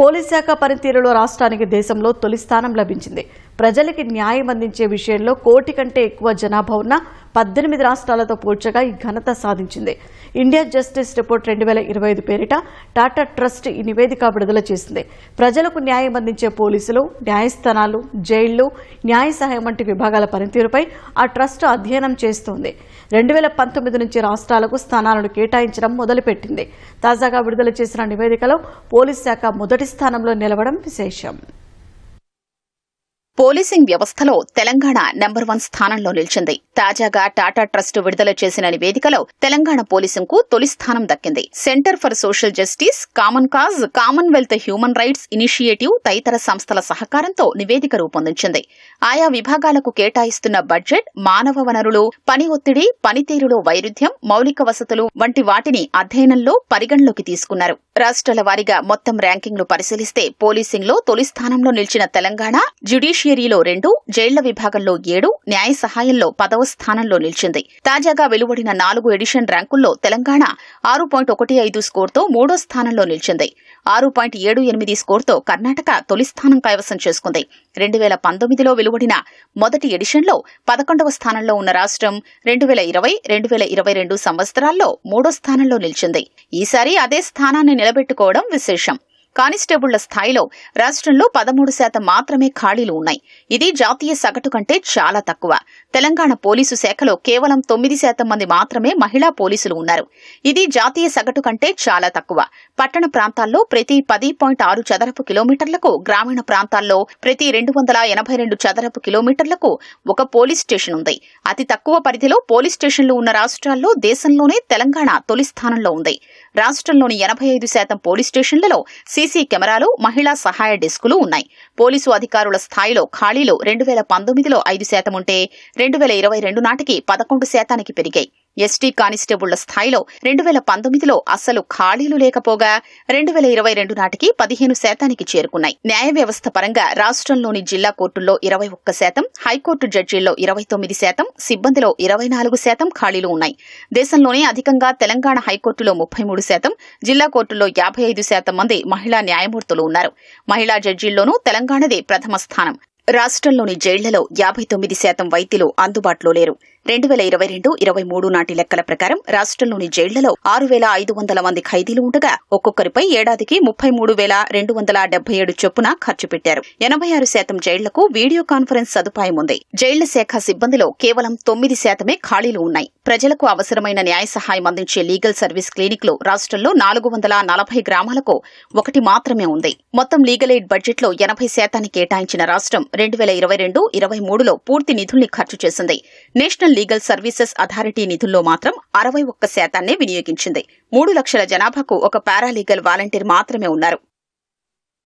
Police శాఖ పనితీరులో రాష్ట్రానికి దేశంలో తొలి స్థానం లభించింది. ప్రజలకి న్యాయం అందించే విషయంలో కోటి కంటే ఎక్కువ జనాభా ఉన్న పద్దెనిమిది రాష్ట్రాలతో పోల్చగా ఈ ఘనత సాధించింది. ఇండియా జస్టిస్ రిపోర్ట్ రెండు వేల ఇరవై ఐదు పేరిట టాటా ట్రస్ట్ ఈ నివేదిక విడుదల చేసింది. ప్రజలకు న్యాయం అందించే పోలీసులు న్యాయస్థానాలు జైళ్ళు న్యాయ సహాయం వంటి విభాగాల పనితీరుపై ఆ ట్రస్ట్ అధ్యయనం చేస్తోంది. రెండు వేల పంతొమ్మిది నుంచి రాష్ట్రాలకు స్థానాలను కేటాయించడం మొదలుపెట్టింది. తాజాగా విడుదల చేసిన నివేదికలో పోలీస్ శాఖ మొదటి స్థానంలో నిలవడం విశేషం. పోలీసింగ్ వ్యవస్థలో తెలంగాణ నెంబర్ వన్ స్థానంలో నిలిచింది. తాజాగా టాటా ట్రస్ట్ విడుదల చేసిన నివేదికలో తెలంగాణ పోలీసింగ్ తొలి స్థానం దక్కింది. Centre for social justice common cause Commonwealth human rights initiative తదితర సంస్థల సహకారంతో నివేదిక రూపొందించింది. ఆయా విభాగాలకు కేటాయిస్తున్న బడ్జెట్ మానవ వనరులు పని ఒత్తిడి పనితీరులో వైరుధ్యం మౌలిక వసతులు వంటి వాటిని అధ్యయనంలో పరిగణలోకి తీసుకున్నారు. రాష్ట్రాల వారీగా మొత్తం ర్యాంకింగ్లు పరిశీలిస్తే పోలీసింగ్లో తొలి స్థానంలో నిలిచిన తెలంగాణ జ్యుడిషియరీలో రెండు జైళ్ళ విభాగంలో ఏడు న్యాయ సహాయంలో పదవ స్థానంలో నిలిచింది. తాజాగా వెలువడిన నాలుగు ఎడిషన్ ర్యాంకుల్లో తెలంగాణ ఆరు పాయింట్ ఒకటి ఐదు స్కోర్తో మూడో స్థానంలో నిలిచింది. ఆరు పాయింట్ ఏడు ఎనిమిది స్కోర్తో కర్ణాటక తొలి స్థానం కైవసం చేసుకుంది. రెండు వేల పంతొమ్మిదిలో వెలువడిన మొదటి ఎడిషన్లో పదకొండవ స్థానంలో ఉన్న రాష్ట్రం రెండు వేల ఇరవై రెండు వేల ఇరవై రెండు సంవత్సరాల్లో మూడో స్థానంలో నిలిచింది. ఈసారి అదే స్థానాన్ని నిలబెట్టుకోవడం విశేషం. కానిస్టేబుళ్ళ స్థాయిలో రాష్ట్రంలో పదమూడు శాతం మాత్రమే ఖాళీలు ఉన్నాయి. ఇది జాతీయ సగటు కంటే చాలా తక్కువ. తెలంగాణ పోలీసు శాఖలో కేవలం తొమ్మిది శాతం మంది మాత్రమే మహిళా పోలీసులు ఉన్నారు. ఇది జాతీయ సగటు కంటే చాలా తక్కువ. పట్టణ ప్రాంతాల్లో ప్రతి పది పాయింట్ ఆరు చదరపు కిలోమీటర్లకు గ్రామీణ ప్రాంతాల్లో ప్రతి రెండు వందల ఎనభై రెండు చదరపు కిలోమీటర్లకు ఒక పోలీస్ స్టేషన్ ఉంది. అతి తక్కువ పరిధిలో పోలీస్ స్టేషన్లు ఉన్న రాష్ట్రాల్లో దేశంలోనే తెలంగాణ తొలి స్థానంలో ఉంది. రాష్ట్రంలోని ఎనభై ఐదు శాతం పోలీస్ స్టేషన్లలో సీసీ కెమెరాలు మహిళా సహాయ డెస్కులు ఉన్నాయి. పోలీసు అధికారుల స్థాయిలో ఖాళీలు రెండు వేల పంతొమ్మిదిలో ఐదు శాతం ఉంటే రెండు వేల ఇరవై రెండు నాటికి పదకొండు శాతానికి పెరిగాయి. ఎస్టీ కానిస్టేబుళ్ళ స్థాయిలో రెండు వేల పంతొమ్మిదిలో అస్సలు ఖాళీలు లేకపోగా రెండు వేల ఇరవై రెండు నాటికి పదిహేను శాతానికి చేరుకున్నాయి. న్యాయ వ్యవస్థ పరంగా రాష్ట్రంలోని జిల్లా కోర్టుల్లో ఇరవై ఒక్క శాతం హైకోర్టు జడ్జీల్లో ఇరవై తొమ్మిది శాతం సిబ్బందిలో ఇరవై నాలుగు శాతం ఖాళీలు ఉన్నాయి. దేశంలోనే అధికంగా తెలంగాణ హైకోర్టులో ముప్పై మూడు శాతం జిల్లా కోర్టుల్లో యాభై ఐదు శాతం మంది మహిళా న్యాయమూర్తులు ఉన్నారు. మహిళా జడ్జీల్లోనూ తెలంగాణదే ప్రథమ స్థానం. రాష్ట్రంలోని జైళ్ళలో యాభై తొమ్మిది శాతం వైద్యులు అందుబాటులో లేరు. రెండు వేల ఇరవై రెండు ఇరవై మూడు నాటి లెక్కల ప్రకారం రాష్ట్రంలోని జైళ్ళలో ఆరు వేల ఐదు వందల మంది ఖైదీలు ఉండగా ఒక్కొక్కరిపై ఏడాదికి ముప్పై మూడు వేల రెండు వందల డెబ్బై ఏడు చొప్పున ఖర్చు పెట్టారు. ఎనభై ఆరు శాతం జైళ్ళకు వీడియో కాన్ఫరెన్స్ సదుపాయం ఉంది. జైళ్ళ శాఖ సిబ్బందిలో కేవలం తొమ్మిది శాతమే ఖాళీలు ఉన్నాయి. ప్రజలకు అవసరమైన న్యాయ సహాయం అందించే లీగల్ సర్వీస్ క్లినిక్లు రాష్ట్రంలో నాలుగు వందల నలభై గ్రామాలకు ఒకటి మాత్రమే ఉంది. మొత్తం లీగల్ ఎయిడ్ బడ్జెట్లో ఎనభై శాతాన్ని కేటాయించిన రాష్ట్రం రెండు వేల ఇరవై రెండు ఇరవై మూడులో పూర్తి నిధుల్ని ఖర్చు చేసింది. నేషనల్ లీగల్ సర్వీసెస్ అథారిటీ నిధుల్లో మాత్రం అరవై ఒక్క శాతాన్నే వినియోగించింది. మూడు లక్షల జనాభాకు ఒక పారాలీగల్ వాలంటీర్ మాత్రమే ఉన్నారు.